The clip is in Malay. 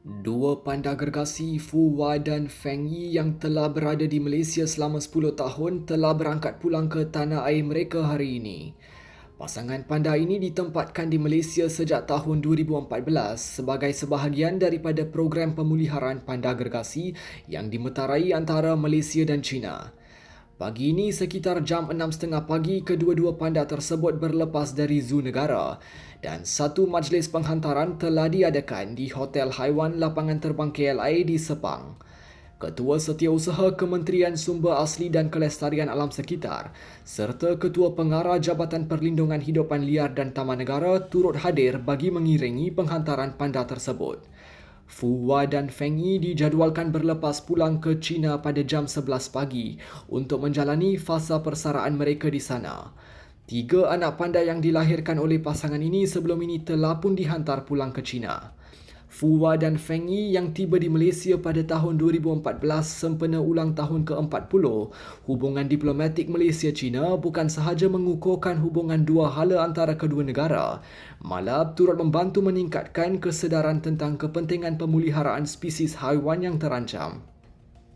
Dua panda gergasi Fu Wa dan Feng Yi yang telah berada di Malaysia selama 10 tahun telah berangkat pulang ke tanah air mereka hari ini. Pasangan panda ini ditempatkan di Malaysia sejak tahun 2014 sebagai sebahagian daripada program pemuliharaan panda gergasi yang dimeterai antara Malaysia dan China. Pagi ini sekitar jam 6.30 pagi kedua-dua panda tersebut berlepas dari zoo negara dan satu majlis penghantaran telah diadakan di Hotel Haiwan Lapangan Terbang KLIA di Sepang. Ketua Setiausaha Kementerian Sumber Asli dan Kelestarian Alam Sekitar serta Ketua Pengarah Jabatan Perlindungan Hidupan Liar dan Taman Negara turut hadir bagi mengiringi penghantaran panda tersebut. Fu Wa dan Feng Yi dijadualkan berlepas pulang ke China pada jam 11 pagi untuk menjalani fasa persaraan mereka di sana. Tiga anak panda yang dilahirkan oleh pasangan ini sebelum ini telah pun dihantar pulang ke China. Fu Wa dan Feng Yi yang tiba di Malaysia pada tahun 2014 sempena ulang tahun ke-40, hubungan diplomatik Malaysia-China bukan sahaja mengukuhkan hubungan dua hala antara kedua negara, malah turut membantu meningkatkan kesedaran tentang kepentingan pemeliharaan spesies haiwan yang terancam.